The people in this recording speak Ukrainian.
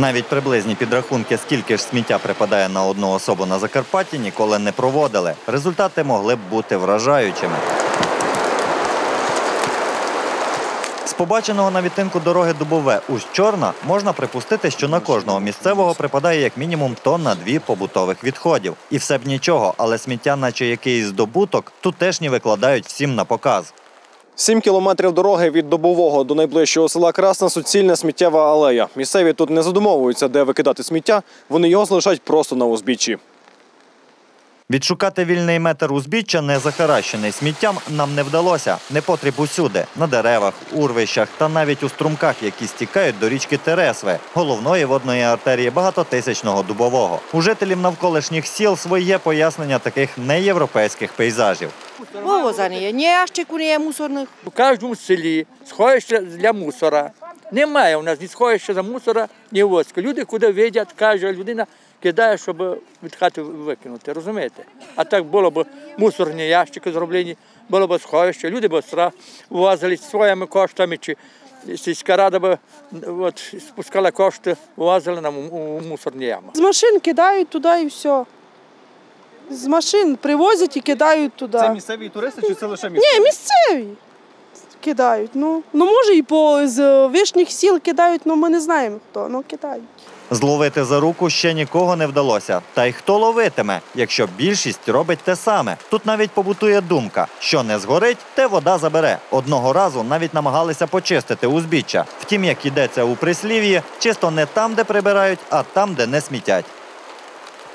Навіть приблизні підрахунки, скільки ж сміття припадає на одну особу на Закарпатті, ніколи не проводили. Результати могли б бути вражаючими. З побаченого на відтинку дороги Дубове Усть-Чорна можна припустити, що на кожного місцевого припадає як мінімум тонна дві побутових відходів. І все б нічого, але сміття, наче якийсь здобуток, тутешні викладають всім на показ. Сім кілометрів дороги від добового до найближчого села Красна суцільна сміттєва алея. Місцеві тут не задумовуються, де викидати сміття. Вони його залишають просто на узбіччі. Відшукати вільний метр узбіччя, не захаращений сміттям, нам не вдалося. Непотріб усюди на деревах, урвищах та навіть у струмках, які стікають до річки Тересви, головної водної артерії багатотисячного дубового. У жителів навколишніх сіл своє пояснення таких неєвропейських пейзажів. Вивозані є. Ні ящику, ні мусорних. У кожному селі сховище для мусора. Немає у нас ні сховища за мусора, ні воска. Люди куди вийдять, каже, людина кидає, щоб від хати викинути. Розумієте? А так було б мусорні ящики зроблені, було б сховище, люди б вивозили своїми коштами, чи сільська рада б от, спускала кошти, вивозили нам у, мусорні ями. З машин кидають туди і все. З машин привозять і кидають туди. Це місцеві туристи чи це лише Ні, місцеві кидають. Ну, ну може і по з вишніх сіл кидають, ну ми не знаємо хто, ну кидають. Зловити за руку ще нікого не вдалося. Та й хто ловитиме, якщо більшість робить те саме. Тут навіть побутує думка: що не згорить, те вода забере. Одного разу навіть намагалися почистити узбіччя. Втім, як йдеться у прислів'ї, чисто не там, де прибирають, а там, де не смітять.